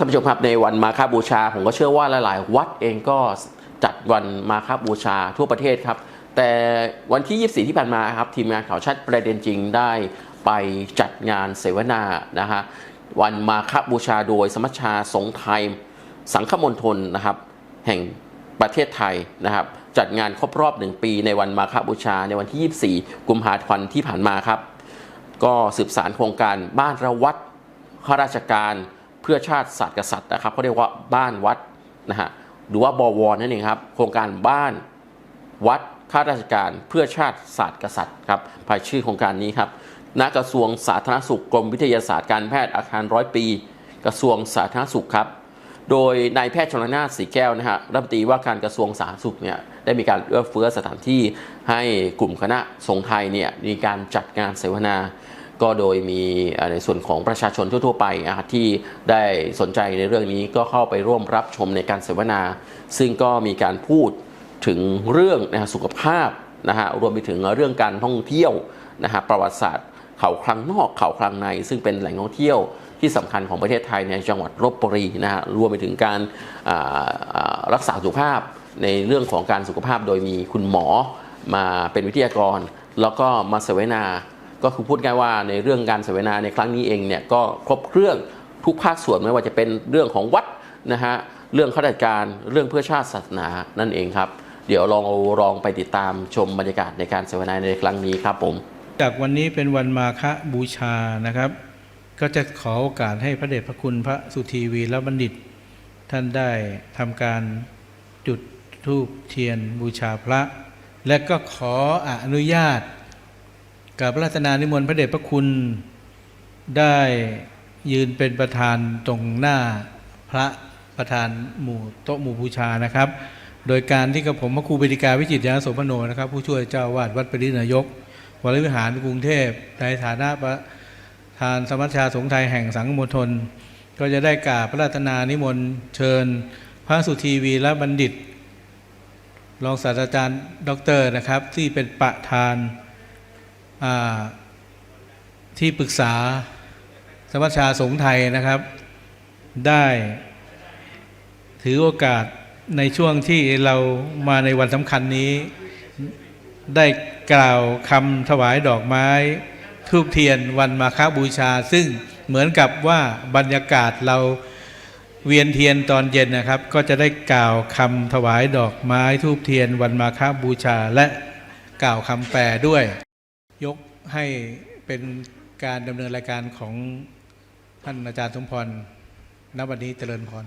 ท่านผู้ชมครับในวันมาฆบูชา ผมก็เชื่อว่าหลาย ๆ วัดเองก็จัดวันมาฆบูชาทั่วประเทศครับ แต่วันที่ 24 ที่ผ่านมาครับทีมงานข่าวชัดประเด็นจริงได้ไปจัดงานเสวนานะฮะวันมาฆบูชาโดยสมัชชาสงไทย สังฆมณฑลนะครับ แห่งประเทศไทยนะครับ จัดงานครบรอบหนึ่งปีในวันมาฆบูชา ในวันที่ 24 กุมภาพันธ์ที่ผ่านมาครับ ก็สืบสารโครงการบ้านระวัดข้าราชการ เพื่อชาติศาสตร์กษัตริย์นะครับเขาเรียกว่าบ้านวัดนะฮะหรือว่าบวรนั่นเองครับ โครงการบ้านวัดข้าราชการเพื่อชาติศาสตร์กษัตริย์ครับภายชื่อโครงการนี้ครับณกระทรวงสาธารณสุขกรมวิทยาศาสตร์การแพทย์อาคารร้อยปี กระทรวงสาธารณสุขครับ โดยนายแพทย์ชนนาถสีแก้วนะฮะรัฐมนตรีว่าการกระทรวงสาธารณสุขเนี่ยได้มีการเอื้อเฟื้อสถานที่ให้กลุ่มคณะสงฆ์ไทยเนี่ยมีการจัดงานเสวนา ก็โดยมีในส่วนของประชาชนทั่วๆไปที่ได้สนใจในเรื่องนี้ก็เข้าไปร่วมรับชมในการเสวนา ซึ่งก็มีการพูดถึงเรื่องนะสุขภาพนะฮะรวมไปถึงเรื่องการท่องเที่ยวนะฮะประวัติศาสตร์เขาคลังนอกเขาคลังใน ซึ่งเป็นแหล่งท่องเที่ยวที่สำคัญของประเทศไทยในจังหวัดลบบุรีนะฮะรวมไปถึงการรักษาสุขภาพในเรื่องของการสุขภาพโดยมีคุณหมอมาเป็นวิทยากร แล้วก็มาเสวนา ก็คือพูดง่ายว่าในเรื่องการเสวนาในครั้งนี้เองเนี่ยก็ครบเครื่องทุกภาคส่วนไม่ว่าจะเป็นเรื่องของวัดนะฮะเรื่องข้าราชการเรื่องเพื่อชาติศาสนานั่นเองครับ เดี๋ยวลองลองไปติดตามชมบรรยากาศในการเสวนาในครั้งนี้ครับผมจากวันนี้เป็นวันมาฆบูชานะครับ ก็จะขอโอกาสให้พระเดชพระคุณพระสุธีวีรบัณฑิต ท่านได้ทำการจุดธูปเทียนบูชาพระ และก็ขออนุญาต กับระราชนานิมนต์พระเดชพระคุณได้ยืนเป็นประธานตรงหน้าพระประธานหมู่โต๊ะหมู่บูชานะครับ โดยการที่กับผมพระครูเบดิกาวิจิตยานโสพโนนะครับ ผู้ช่วยเจ้าวาดวัดปรินายกวรวิหารกรุงเทพในฐานะประธานสมัชชาสงฆ์ไทยแห่งสังฆมณฑลก็จะได้กราบพระราชนานิมนต์เชิญ พระสุธีวีและบัณฑิตรองศาสตราจารย์ด็อกเตอร์นะครับ ที่เป็นประธาน ที่ปรึกษาสมัชชาสงฆ์ไทยนะครับ ได้ถือโอกาสในช่วงที่เรามาในวันสำคัญนี้ ได้กล่าวคำถวายดอกไม้ทูบเทียนวันมาฆบูชา ซึ่งเหมือนกับว่าบรรยากาศเราเวียนเทียนตอนเย็นนะครับ ก็จะได้กล่าวคำถวายดอกไม้ทูบเทียนวันมาฆบูชาและกล่าวคำแปลด้วย ยกให้เป็นการดำเนินรายการของท่านอาจารย์สมพรณวันนี้เจริญพร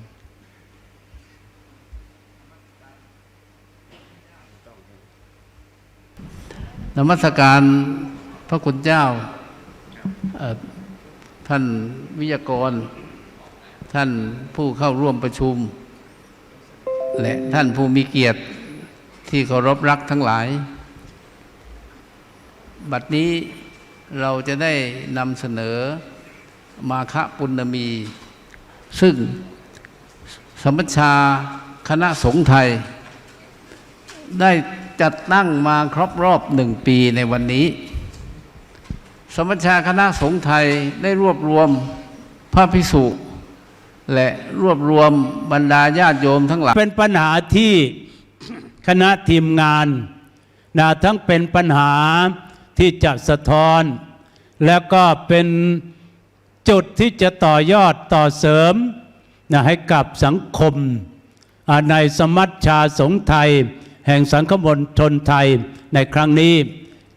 นมัสการพระคุณเจ้า ท่านวิทยากร ท่านผู้เข้าร่วมประชุม และท่านผู้มีเกียรติที่เคารพรักทั้งหลาย บัดนี้เราจะได้นำเสนอมาฆปุณณมี ซึ่งสมัชชาคณะสงฆ์ไทย ได้จัดตั้งมาครบรอบหนึ่งปีในวันนี้ สมัชชาคณะสงฆ์ไทยได้รวบรวมพระพิสุและรวบรวมบรรดาญาติโยมทั้งหลายเป็นปัญหาที่คณะทีมงานนะทั้งเป็นปัญหา ที่จะสะท้อน แล้วก็เป็นจุดที่จะต่อยอดต่อเสริมนะให้กับสังคม ในสมัชชาสงไทย แห่งสังคมณฑลไทยในครั้งนี้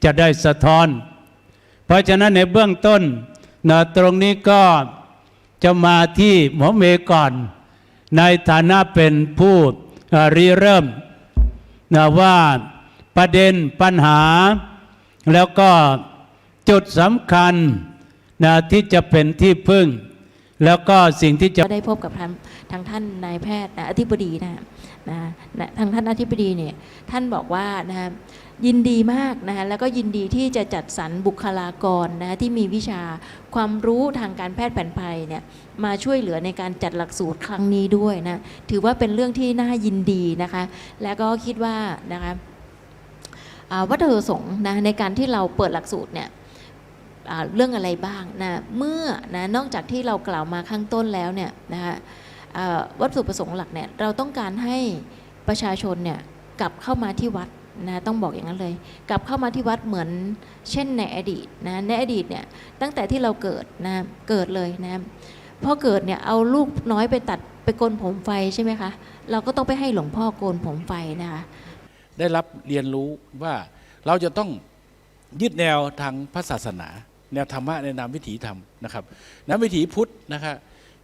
จะได้สะท้อน เพราะฉะนั้นในเบื้องต้นนะตรงนี้ก็จะมาที่หมอเมย์ก่อน ในฐานะเป็นผู้ริเริ่มนะว่าประเด็นปัญหา แล้วก็จุดสำคัญนะที่จะเป็นที่พึ่ง แล้วก็สิ่งที่จะได้พบกับทางทางท่านนายแพทย์นะอธิบดีนะนะนะทางท่านอธิบดีเนี่ยท่านบอกว่านะฮะยินดีมากนะฮะแล้วก็ยินดีที่จะจัดสรรบุคลากรนะฮะที่มีวิชาความรู้ทางการแพทย์แผนไทยเนี่ยมาช่วยเหลือในการจัดหลักสูตรครั้งนี้ด้วยนะถือว่าเป็นเรื่องที่น่ายินดีนะคะ และก็คิดว่านะคะ วัตถุประสงค์นะในการที่เราเปิดหลักสูตรเนี่ยเรื่องอะไรบ้างนะเมื่อนะนอกจากที่เรากล่าวมาข้างต้นแล้วเนี่ยนะคะวัตถุประสงค์หลักเนี่ยเราต้องการให้ประชาชนเนี่ยกลับเข้ามาที่วัดนะต้องบอกอย่างนั้นเลย กลับเข้ามาที่วัดเหมือนเช่นในอดีตนะในอดีตเนี่ยตั้งแต่ที่เราเกิดนะเกิดเลยนะพอเกิดเนี่ยเอาลูกน้อยไปตัดไปโกนผมไฟใช่ไหมคะเราก็ต้องไปให้หลวงพ่อโกนผมไฟนะคะ ได้รับเรียนรู้ว่าเราจะต้องยึดแนวทางพระศาสนา แนวธรรมะในนามวิถีธรรมนะครับนามวิถีพุทธนะครับ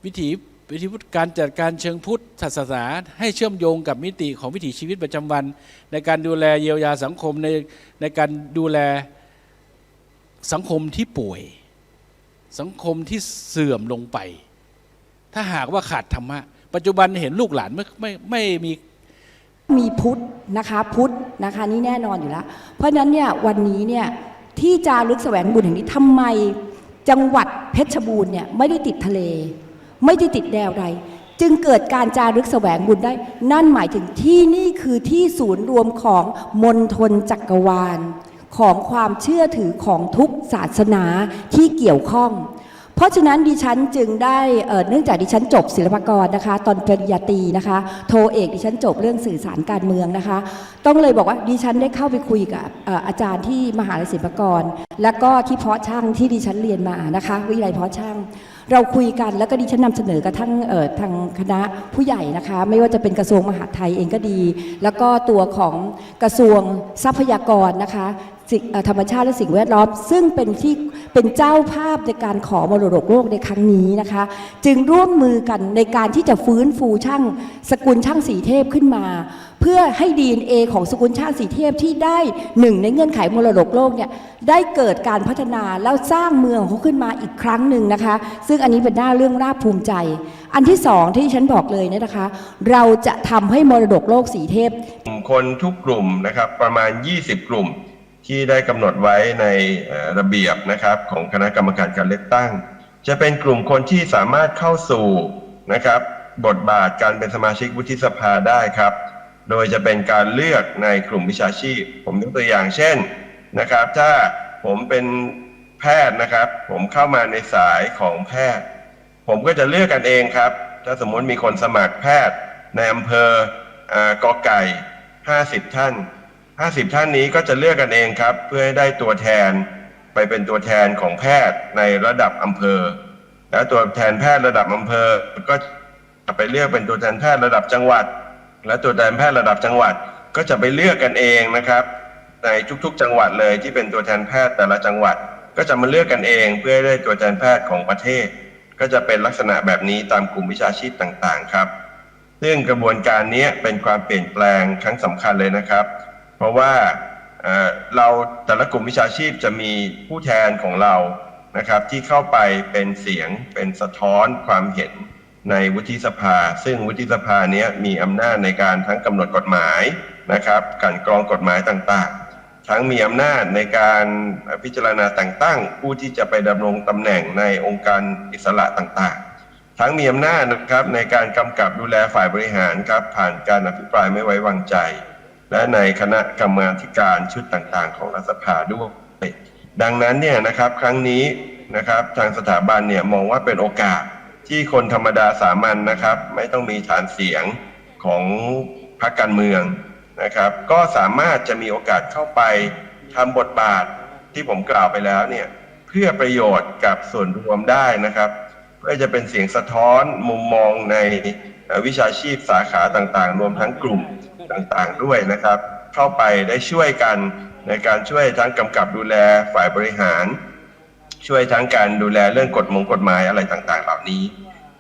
วิถีวิถีพุทธการจัดการเชิงพุทธศาสนาให้เชื่อมโยงกับมิติของวิถีชีวิตประจำวัน ในการดูแลเยียวยาสังคมในในการดูแลสังคมที่ป่วย สังคมที่เสื่อมลงไป ถ้าหากว่าขาดธรรมะปัจจุบันเห็นลูกหลานไม่ไม่ไม่มี มีพุทธนะคะพุทธนะคะนี่แน่นอนอยู่แล้ว เพราะฉะนั้นเนี่ยวันนี้เนี่ยที่จารึกแสวงบุญแห่งนี้ทำไมจังหวัดเพชรบูรณ์เนี่ยไม่ได้ติดทะเล ไม่ได้ติดแนวใด จึงเกิดการจารึกแสวงบุญได้ นั่นหมายถึงที่นี่คือที่ศูนย์รวมของมณฑลจักรวาล ของความเชื่อถือของทุกศาสนาที่เกี่ยวข้อง เพราะฉะนั้นดิฉันจึงได้เนื่องจากดิฉันจบศิลปากรนะคะ ตอนปริญญาตรีนะคะ โทเอกดิฉันจบเรื่องสื่อสารการเมืองนะคะ ต้องเลยบอกว่าดิฉันได้เข้าไปคุยกับอาจารย์ที่มหาลัยศิลปากร และก็ที่เพาะช่างที่ดิฉันเรียนมานะคะวิทยาลัยเพาะช่างเราคุยกันแล้วก็ดิฉันนำเสนอกับทั้งทางคณะผู้ใหญ่นะคะ ไม่ว่าจะเป็นกระทรวงมหาดไทยเองก็ดี แล้วก็ตัวของกระทรวงทรัพยากรนะคะ ธรรมชาติและสิ่งแวดล้อม ซึ่งเป็นที่เป็นเจ้าภาพในการขอมรดกโลกในครั้งนี้นะคะ จึงร่วมมือกันในการที่จะฟื้นฟูช่างสกุลช่างสีเทพขึ้นมา เพื่อให้ DNA ของสกุลช่าติสีเทพที่ได้หนึ่งในเงื่อนไขมรดกโลกเนี่ยได้เกิดการพัฒนาแล้วสร้างเมืองของเขาขึ้นมาอีกครั้งหนึ่งนะคะ ซึ่งอันนี้เป็นหน้าเรื่องราบภูมิใจ อันที่สองที่ฉันบอกเลยเนี่ยนะคะ เราจะทำให้มรดกโลกสีเทพกลุ่มคนทุกกลุ่มนะครับประมาณ 20 กลุ่ม ที่ได้กำหนดไว้ในระเบียบนะครับของคณะกรรมการการเลือกตั้ง จะเป็นกลุ่มคนที่สามารถเข้าสู่นะครับบทบาทการเป็นสมาชิกวุฒิสภาได้ครับ โดยจะเป็นการเลือกในกลุ่มวิชาชีพ ผมยกตัวอย่างเช่นนะครับ ถ้าผมเป็นแพทย์นะครับ ผมเข้ามาในสายของแพทย์ ผมก็จะเลือกกันเองครับ ถ้าสมมติมีคนสมัครแพทย์ในอำเภออกอไก่ 50 ท่าน 50 ท่านนี้ก็จะเลือกกันเองครับ เพื่อให้ได้ตัวแทนไปเป็นตัวแทนของแพทย์ในระดับอำเภอ แล้วตัวแทนแพทย์ระดับอำเภอ ก็จะไปเลือกเป็นตัวแทนแพทย์ระดับจังหวัด และตัวแทนแพทย์ระดับจังหวัด ก็จะไปเลือกกันเองนะครับ ในทุกๆ จังหวัดเลยที่เป็นตัวแทนแพทย์แต่ละจังหวัด ก็จะมาเลือกกันเอง เพื่อให้ได้ตัวแทนแพทย์ของประเทศ ก็จะเป็นลักษณะแบบนี้ตามกลุ่มวิชาชีพต่างๆ ครับ ซึ่งกระบวนการนี้เป็นความเปลี่ยนแปลงครั้งสำคัญเลยนะครับ เพราะว่าเราแต่ละกลุ่มวิชาชีพจะมีผู้แทนของเรานะครับที่เข้าไปเป็นเสียงเป็นสะท้อนความเห็นในวุฒิสภา ซึ่งวุฒิสภาเนี้ยมีอำนาจในการทั้งกำหนดกฎหมายนะครับกลันกรองกฎหมายต่างๆ ทั้งมีอำนาจในการพิจารณาแต่งตั้ง ผู้ที่จะไปดำรงตำแหน่งในองค์การอิสระต่างๆ ทั้งมีอำนาจนะครับในการกำกับดูแลฝ่ายบริหารครับผ่านการอภิปรายไม่ไว้วางใจ และในคณะกรรมาการชุดต่างๆ ของรัฐสภาด้วย ดังนั้นเนี่ยนะครับครั้งนี้นะครับทางสถาบันเนี่ยมองว่าเป็นโอกาสที่คนธรรมดาสามัญนะครับ ไม่ต้องมีฐานเสียงของพรรคการเมืองนะครับ ก็สามารถจะมีโอกาสเข้าไปทำบทบาทที่ผมกล่าวไปแล้วเนี่ยเพื่อประโยชน์กับส่วนรวมได้นะครับเพื่อจะเป็นเสียงสะท้อนมุมมองในวิชาชีพสาขาต่างๆ รวมทั้งกลุ่ม ต่างๆด้วยนะครับ เข้าไปได้ช่วยกันในการช่วยทั้งกำกับดูแลฝ่ายบริหาร ช่วยทั้งการดูแลเรื่องกฎมงกฎหมายอะไรต่างๆ เหล่านี้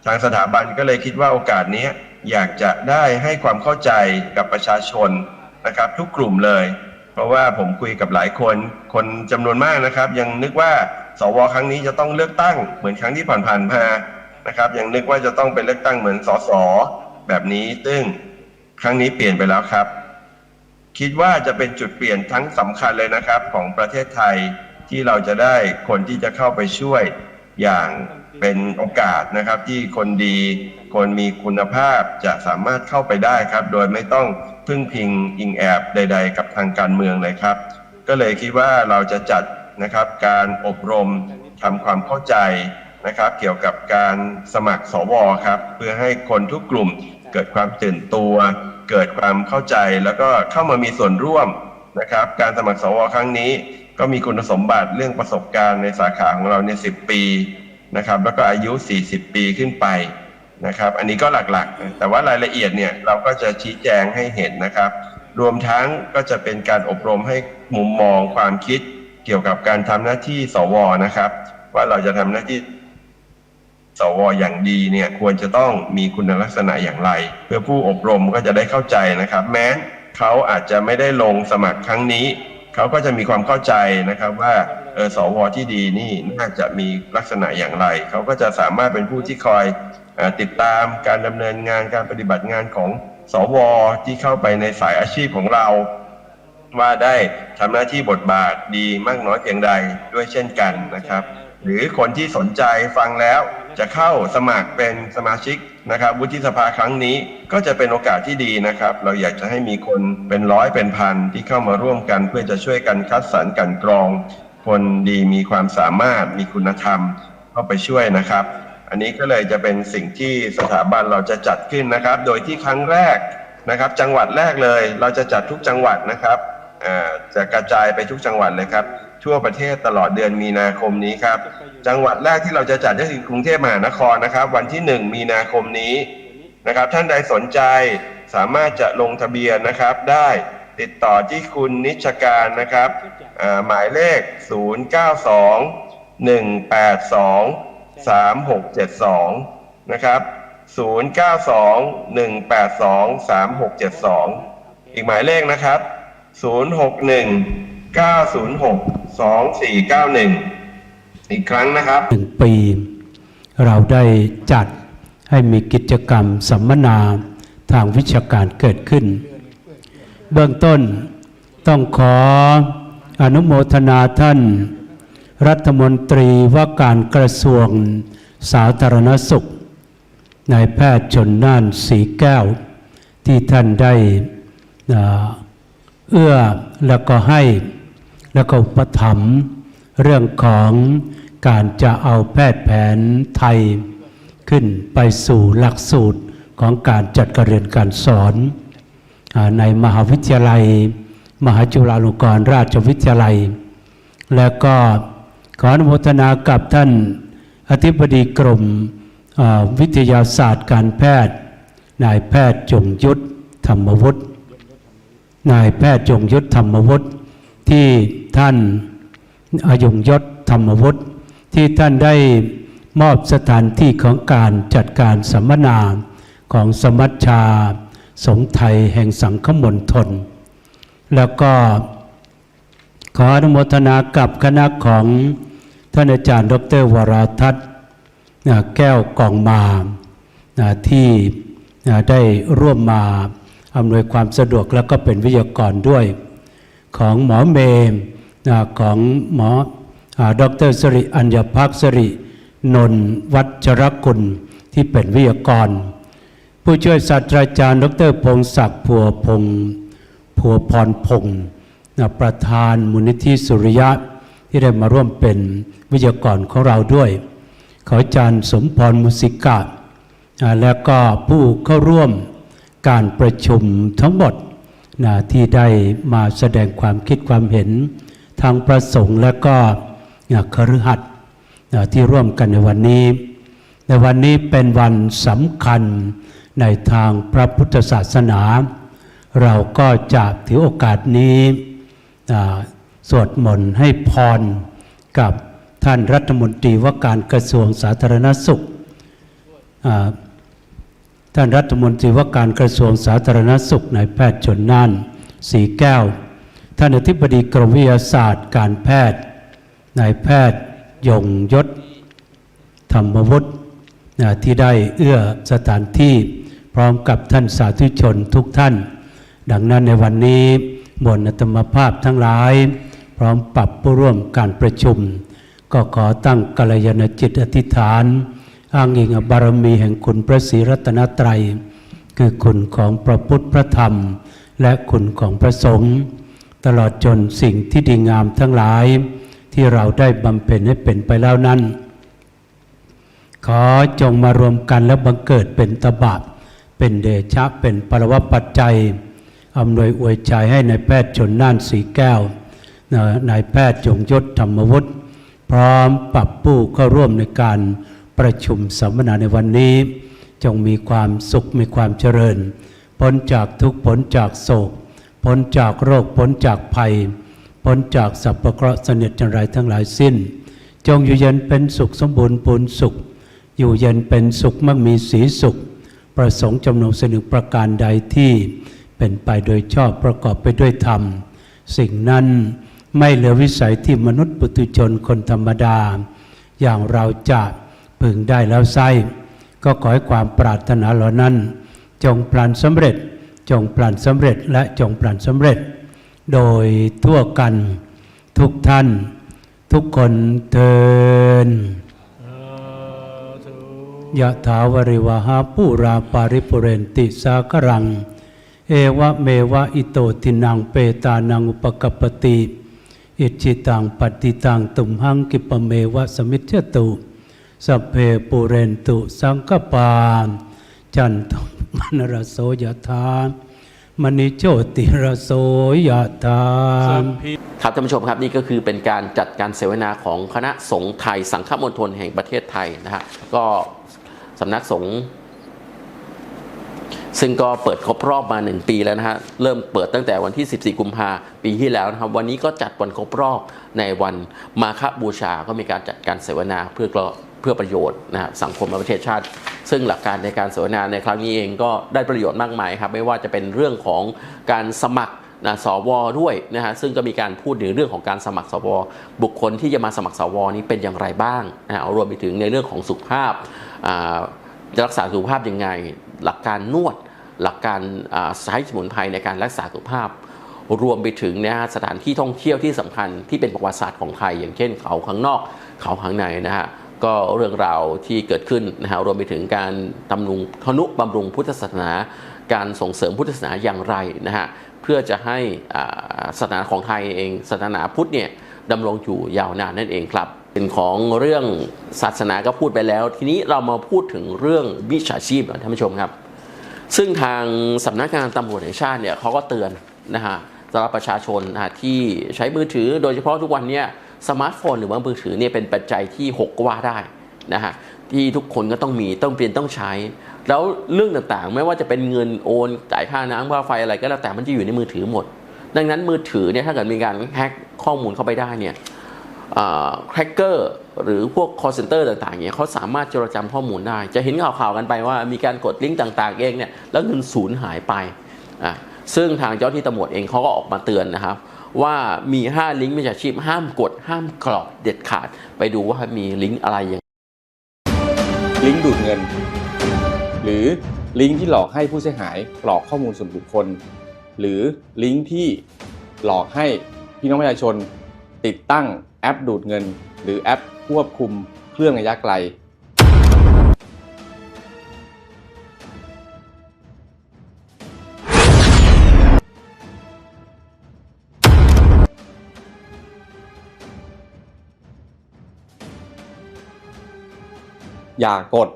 ทางสถาบันก็เลยคิดว่าโอกาสนี้อยากจะได้ให้ความเข้าใจกับประชาชนนะครับ ทุกกลุ่มเลย เพราะว่าผมคุยกับหลายคน คนจำนวนมากนะครับ ยังนึกว่าสวครั้งนี้จะต้องเลือกตั้งเหมือนครั้งที่ผ่านๆมานะครับยังนึกว่าจะต้องเป็นเลือกตั้งเหมือนสสแบบนี้ซึ่ง ครั้งนี้เปลี่ยนไปแล้วครับ คิดว่าจะเป็นจุดเปลี่ยนทั้งสำคัญเลยนะครับ ของประเทศไทยที่เราจะได้คนที่จะเข้าไปช่วยอย่างเป็นโอกาสนะครับ ที่คนดีคนมีคุณภาพจะสามารถเข้าไปได้ครับ โดยไม่ต้องพึ่งพิงอิงแอบใด ๆ กับทางการเมืองเลยครับ ก็เลยคิดว่าเราจะจัดนะครับการอบรมทำความเข้าใจนะครับ เกี่ยวกับการสมัครสวครับ เพื่อให้คนทุกกลุ่มเกิดความตื่นตัว เกิดความเข้าใจแล้วก็เข้ามามีส่วนร่วมนะครับ การสมัครสวครั้งนี้ ก็มีคุณสมบัติเรื่องประสบการณ์ในสาขาของเราเนี่ยสิปีนะครับ แล้วก็อายุ 40 ปีขึ้นไปนะครับ อันนี้ก็หลักๆ แต่ว่ารายละเอียดเนี่ยเราก็จะชี้แจงให้เห็นนะครับ รวมทั้งก็จะเป็นการอบรมให้มุมมองความคิดเกี่ยวกับการทำหน้าที่สวนะครับ ว่าเราจะทำหน้าที่ สวอย่างดีเนี่ยควรจะต้องมีคุณลักษณะอย่างไร เพื่อผู้อบรมก็จะได้เข้าใจนะครับ แม้เขาอาจจะไม่ได้ลงสมัครครั้งนี้ เขาก็จะมีความเข้าใจนะครับว่าเออสวที่ดีนี่น่าจะมีลักษณะอย่างไร เขาก็จะสามารถเป็นผู้ที่คอยอติดตามการดำเนินงานการปฏิบัติงานของสวที่เข้าไปในสายอาชีพของเรา ว่าได้ทำหน้าที่บทบาทดีมากน้อยเพียงใดด้วยเช่นกันนะครับ หรือคนที่สนใจฟังแล้ว จะเข้าสมัครเป็นสมาชิกนะครับวุฒิสภาครั้งนี้ก็จะเป็นโอกาสที่ดีนะครับ เราอยากจะให้มีคนเป็นร้อยเป็นพันที่เข้ามาร่วมกัน เพื่อจะช่วยกันคัดสรรกันกรอง คนดีมีความสามารถมีคุณธรรมเข้าไปช่วยนะครับ อันนี้ก็เลยจะเป็นสิ่งที่สถาบันเราจะจัดขึ้นนะครับ โดยที่ครั้งแรกนะครับ จังหวัดแรกเลย เราจะจัดทุกจังหวัดนะครับ จะกระจายไปทุกจังหวัดเลยครับ ทั่วประเทศตลอดเดือนมีนาคมนี้ครับ จังหวัดแรกที่เราจะจัดก็คือกรุงเทพมหานครนะครับ วันที่ 1 มีนาคมนี้นะครับ ท่านใดสนใจสามารถจะลงทะเบียนนะครับ ได้ติดต่อที่คุณนิชการนะครับอ่าหมายเลข 092 182 3672 นะครับ 092 182 3672 อีกหมายเลขนะครับ 061 906 2491อีกครั้งนะครับหนึ่งปี เราได้จัดให้มีกิจกรรมสัมมนาทางวิชาการเกิดขึ้น เบื้องต้นต้องขออนุโมทนาท่าน รัฐมนตรีว่าการกระทรวงสาธารณสุขนายแพทย์ชนน่านสีแก้ว ที่ท่านได้อ่า เอื้อแล้วก็ให้แล้วก็อุปถัมเรื่องของการจะเอาแพทย์แผนไทยขึ้นไปสู่หลักสูตรของการจัดการเรียนการสอนอในมหาวิทยาลัย มหาจุฬาลงกรณราชวิทยาลัย แล้วก็ขออนุโมทนากับท่านอธิบดีกรมวิทยาศาสตร์การแพทย์ นายแพทย์จงยุทธธรรมวุฒิ นายแพทย์จงยุทธรรมวุฒิที่ท่านอายงยศธรรมวุฒิที่ท่านได้มอบสถานที่ของการจัดการสัมมนาของสมัชชา สงไทยแห่งสังคมณฑลแล้วก็ขออนุโมทนากับคณะของท่านอาจารย์ ดรวราทัศน์แก้วกองมาที่ได้ร่วมมา อำนวยความสะดวกแล้วก็เป็นวิทยากรด้วย ของหมอเมมของหมอดรสริอัญญพักสรินนท์วัชรกุลที่เป็นวิทยากร ผู้ช่วยศาสตราจารย์ ดรพงศักดิ์พัวพงพัวพรพงศ์ประธานมูลนิธิสุริยะที่ได้มาร่วมเป็นวิทยากรของเราด้วย ขออาจารย์สมพรมุสิกะอ่าและก็ผู้เข้าร่วม การประชุมทั้งหมดนะที่ได้มาแสดงความคิดความเห็นทางประสงค์และก็นะคฤหัสถ์นะที่ร่วมกันในวันนี้ ในวันนี้เป็นวันสำคัญในทางพระพุทธศาสนา เราก็จะถือโอกาสนี้สวดมนต์ให้พรกับท่านรัฐมนตรีว่าการกระทรวงสาธารณสุข ท่านรัฐมนตรีว่าการกระทรวงสาธารณสุขนายแพทย์ชนน่านสีแก้ว ท่านอธิบดีกรมวิทยาศาสตร์ การแพทย์นายแพทย์ยงยศ ธรรมวุฒิที่ได้เอื้อสถานที่พร้อมกับท่านสาธุชนทุกท่าน ดังนั้นในวันนี้มวลอัตมภาพทั้งหลาย พร้อมปรับผู้ร่วมการประชุม ก็ขอตั้งกัลยาณจิตอธิษฐาน อ้างอิงบารมีแห่งคุณพระศรีรัตนตรัย คือคุณของพระพุทธพระธรรม และคุณของพระสงฆ์ตลอดจนสิ่งที่ดีงามทั้งหลาย ที่เราได้บำเพ็ญให้เป็นไปแล้วนั้น ขอจงมารวมกันและบังเกิดเป็นตบะเป็นเดชะเป็นปรวปัจจัยอำนวยอวยใจให้ในายแพทย์ชนน่านสีแก้วนายแพทย์จงยศธรรมวุฒิพร้อมปรับผู้เข้าร่วมในการ ประชุมสัมมนาในวันนี้ จงมีความสุขมีความเจริญ พ้นจากทุกข์พ้นจากโศก พ้นจากโรคพ้นจากภัย พ้นจากสัพพเคราะห์เสนิทจันไรทั้งหลายสิ้น จงอยู่เย็นเป็นสุขสมบูรณ์ปูนสุข อยู่เย็นเป็นสุขมั่งมีสีสุข ประสงค์จำนงสนึกประการใดที่เป็นไปโดยชอบประกอบไปด้วยธรรม สิ่งนั้นไม่เหลือวิสัยที่มนุษย์ปุถุชนคนธรรมดา อย่างเราจะ พึงได้แล้วไส้ก็ขอให้ความปรารถนาเหล่านั้น จงปลานสำเร็จ จงปลานสำเร็จและจงปลานสำเร็จ โดยทั่วกันทุกท่าน ทุกคนเทินยะถาวริวหาปูราปาริปุเรนติสากรัง เอวะเมวะอิโตทินังเปตานังอุปกปปติ อิจิตังปฏิตังตุมหังกิปเมวะสมิจจตุ สัพเพปุเรนตุสังกปาจันทมนรโสยะธามณิโชติรโสยะธาครับท่านผู้ชมครับนี่ก็คือเป็นการจัดการเสวนาของคณะสงฆ์ไทย สังฆมณฑลแห่งประเทศไทยนะฮะก็สำนักสงฆ์ซึ่งก็เปิดครบรอบมา 1 ปีแล้วนะฮะ เริ่มเปิดตั้งแต่วันที่ 14 กุมภาปีที่แล้วนะครับ วันนี้ก็จัดวันครบรอบในวันมาฆบูชา ก็มีการจัดการเสวนาเพื่อก็ เพื่อประโยชน์นะฮะสังคมและประเทศชาติ ซึ่งหลักการในการเสวนาในครั้งนี้เองก็ได้ประโยชน์มากมายครับไม่ว่าจะเป็นเรื่องของการสมัครนะสวด้วยนะฮะซึ่งก็มีการพูดถึงเรื่องของการสมัครสว บุคคลที่จะมาสมัครสวนี้เป็นอย่างไรบ้างนะฮะรวมไปถึงในเรื่องของสุขภาพาจะรักษาสุขภาพยังไง หลักการนวด หลักการใช้สมุนไพรในการรักษาสุขภาพ รวมไปถึงนะฮะสถานที่ท่องเที่ยวที่สำคัญที่เป็นประวัติศาสตร์ของไทย อย่างเช่นเขาข้างนอกเขาข้างในนะฮะ ก็เรื่องราวที่เกิดขึ้นนะฮะรวมไปถึงการตำนุงทนุบำรุงพุทธศาสนา การส่งเสริมพุทธศาสนาอย่างไรนะฮะเพื่อจะให้อาศาสนาของไทยเองศาสนาพุทธเนี่ยดำรงอยู่ยาวนานนั่นเองครับเป็นของเรื่องศาสนาก็พูดไปแล้ว ทีนี้เรามาพูดถึงเรื่องวิชาชีพหน่อยท่านผู้ชมครับ ซึ่งทางสำนักงานตำรวจแห่งชาติเนี่ยเขาก็เตือนนะฮะสำหรับประชาชนนะฮะที่ใช้มือถือโดยเฉพาะทุกวันเนี่ย สมาร์ทโฟนหรือว่ามือถือเนี่ยเป็นปัจจัยที่ 6 ก็ว่าได้นะฮะที่ทุกคนก็ต้องมีต้องเปลี่ยนต้องใช้ แล้วเรื่องต่างๆ ไม่ว่าจะเป็นเงินโอนจ่ายค่าน้ำค่าไฟอะไรก็แล้วแต่มันจะอยู่ในมือถือหมด ดังนั้นมือถือเนี่ยถ้าเกิดมีการแฮ็กข้อมูลเข้าไปได้เนี่ยแครกเกอร์หรือพวก call center ต่างๆเนี่ยเขาสามารถจดจำข้อมูลได้ จะเห็นข่าวๆกันไปว่ามีการกดลิงก์ต่างๆเองเนี่ยแล้วเงินสูญหายไปอะ ซึ่งทางเจ้าที่ตำรวจเองเขาก็ออกมาเตือนนะครับ ว่ามี 5 ลิงก์มิจฉาชีพห้ามกดห้ามกรอกเด็ดขาด ไปดูว่ามีลิงก์อะไรอย่างลิงก์ดูดเงิน หรือลิงก์ที่หลอกให้ผู้เสียหายกรอกข้อมูลส่วนบุคคล หรือลิงก์ที่หลอกให้พี่น้องประชาชน ติดตั้งแอปดูดเงิน หรือแอปควบคุมเครื่องระยะไกล อย่ากด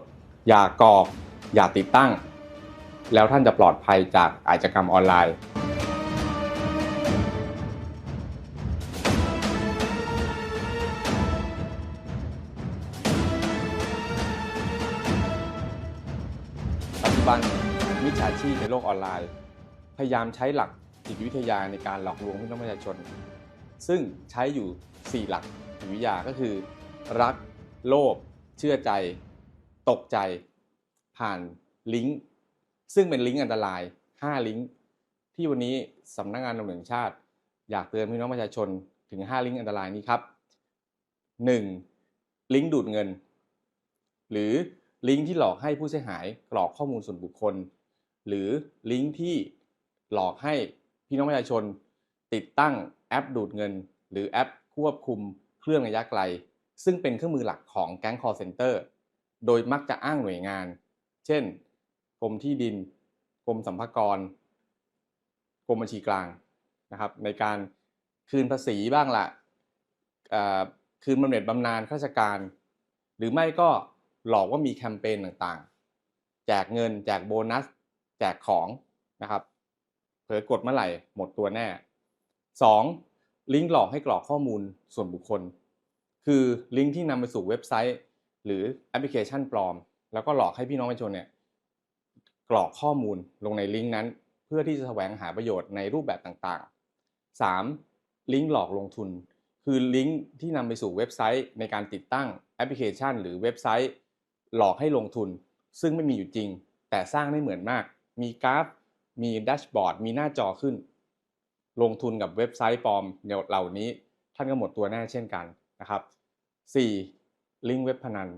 อย่ากรอก อย่าติดตั้ง แล้วท่านจะปลอดภัยจากอาชญากรรมออนไลน์ ปัจจุบันมิจฉาชีพในโลกออนไลน์ พยายามใช้หลักจิตวิทยาในการหลอกลวงพี่น้องประชาชน ซึ่งใช้อยู่ 4 หลักจิตวิทยาก็คือ รัก โลภเชื่อใจ ตกใจผ่านลิงก์ซึ่งเป็นลิงก์อันตราย 5 ลิงก์ที่วันนี้สำนักงานตำรวจแห่งชาติ อยากเตือนพี่น้องประชาชนถึง 5 ลิงก์อันตรายนี้ครับ 1. ลิงก์ดูดเงิน หรือลิงก์ที่หลอกให้ผู้เสียหายกรอกข้อมูลส่วนบุคคล หรือลิงก์ที่หลอกให้พี่น้องประชาชน ติดตั้งแอปดูดเงิน หรือแอปควบคุมเครื่องระยะไกล ซึ่งเป็นเครื่องมือหลักของแก๊ง call center โดยมักจะอ้างหน่วยงาน เช่นกรมที่ดินกรมสัมภากรกรมบัญชีกลางนะครับ ในการคืนภาษีบ้างละเอ่อคืนบำเหน็จบำนาญข้าราชการ หรือไม่ก็หลอกว่ามีแคมเปญต่างๆ แจกเงินแจกโบนัส แจกของนะครับ เผลอกดเมื่อไหร่หมดตัวแน่ 2. ลิงก์หลอกให้กรอกข้อมูลส่วนบุคคล คือลิงก์ที่นำไปสู่เว็บไซต์ หรือแอปพลิเคชันปลอม แล้วก็หลอกให้พี่น้องประชาชนเนี่ยกรอกข้อมูลลงในลิงก์นั้น เพื่อที่จะแสวงหาประโยชน์ในรูปแบบต่างๆ 3. ลิงก์หลอกลงทุน คือลิงก์ที่นำไปสู่เว็บไซต์ในการติดตั้งแอปพลิเคชัน หรือเว็บไซต์ หลอกให้ลงทุน ซึ่งไม่มีอยู่จริง แต่สร้างได้เหมือนมาก มีกราฟ มีแดชบอร์ดมีหน้าจอขึ้น ลงทุนกับเว็บไซต์ปลอมเหล่านี้ ท่านก็หมดตัวแน่เช่นกันนะครับ 4. ลิงก์เว็บพนัน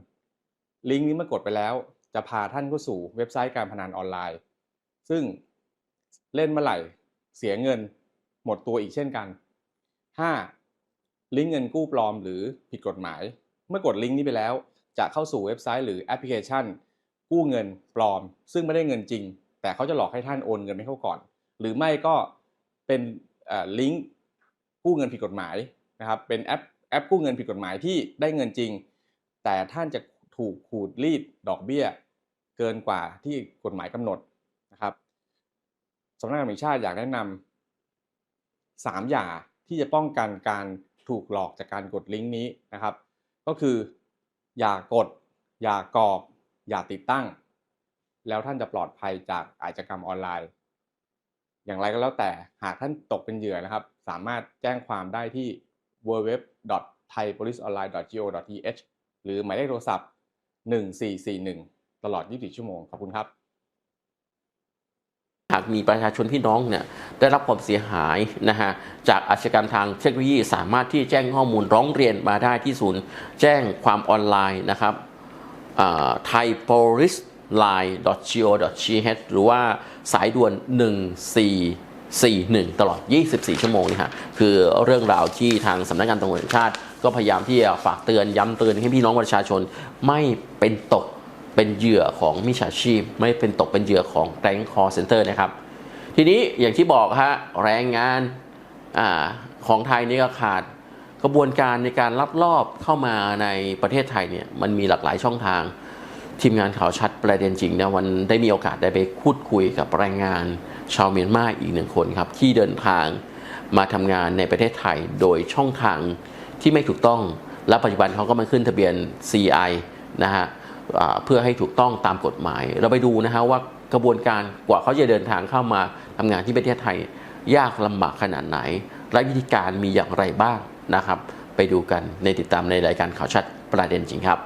ลิงก์นี้เมื่อกดไปแล้ว จะพาท่านเข้าสู่เว็บไซต์การพนันออนไลน์ ซึ่งเล่นเมื่อไหร่เสียเงินหมดตัวอีกเช่นกัน 5. ลิงก์เงินกู้ปลอมหรือผิดกฎหมาย เมื่อกดลิงก์นี้ไปแล้ว จะเข้าสู่เว็บไซต์หรือแอปพลิเคชัน กู้เงินปลอม ซึ่งไม่ได้เงินจริง แต่เขาจะหลอกให้ท่านโอนเงินให้เขาก่อน หรือไม่ก็เป็นลิงก์กู้เงินผิดกฎหมายนะครับเป็นแอปแอปกู้เงินผิดกฎหมายที่ได้เงินจริง แต่ท่านจะถูกขูดรีดดอกเบี้ย เกินกว่าที่กฎหมายกำหนดนะครับสำนักงานตำรวจแห่งชาติอยากแนะนำสามอย่างที่จะป้องกันการถูกหลอกจากการกดลิงก์นี้นะครับ ก็คืออย่ากด อย่ากรอก อย่าติดตั้ง แล้วท่านจะปลอดภัยจากอาชญากรรมออนไลน์ อย่างไรก็แล้วแต่หากท่านตกเป็นเหยื่อนะครับ สามารถแจ้งความได้ที่ www.thaipoliceonline.go.th หรือหมายเลขโทรศัพท์ 1441 ตลอด 24 ชั่วโมง ขอบคุณครับหากมีประชาชนพี่น้องเนี่ยได้รับความเสียหายนะฮะจากอาชญากรรมทางเทคโนโลยี สามารถที่แจ้งข้อมูลร้องเรียนมาได้ที่ศูนย์ แจ้งความออนไลน์นะครับ thaipoliceline.go.th หรือว่าสายด่วน 1441 ตลอด 24 ชั่วโมงนี่ฮะคือเรื่องราวที่ทางสำนักงานตำรวจแห่งชาติ ก็พยายามที่จะฝากเตือนย้ำเตือนให้พี่น้องประชาชนไม่เป็นตกเป็นเหยื่อของมิจฉาชีพ ไม่เป็นตกเป็นเหยื่อของแก๊งคอร์เซนเตอร์นะครับ ทีนี้อย่างที่บอกฮะแรงงานอของไทยนี่ก็ขาดกระบวนการในการลักลอบเข้ามาในประเทศไทยเนี่ยมันมีหลากหลายช่องทาง ทีมงานข่าวชัดประเด็นจริงนะวันได้มีโอกาสได้ไปพูดคุยกับแรงงานชาวเมียนมาอีกหนึ่งคนครับที่เดินทางมาทำงานในประเทศไทยโดยช่องทาง ที่ไม่ถูกต้อง และปัจจุบันเขาก็มาขึ้นทะเบียน CI นะฮะเพื่อให้ถูกต้องตามกฎหมาย เราไปดูนะฮะว่ากระบวนการกว่าเขาจะเดินทางเข้ามาทำงานที่ประเทศไทย ยากลำบากขนาดไหน และวิธีการมีอย่างไรบ้างนะครับ ไปดูกันในติดตามในรายการข่าวชัดประเด็นจริงครับ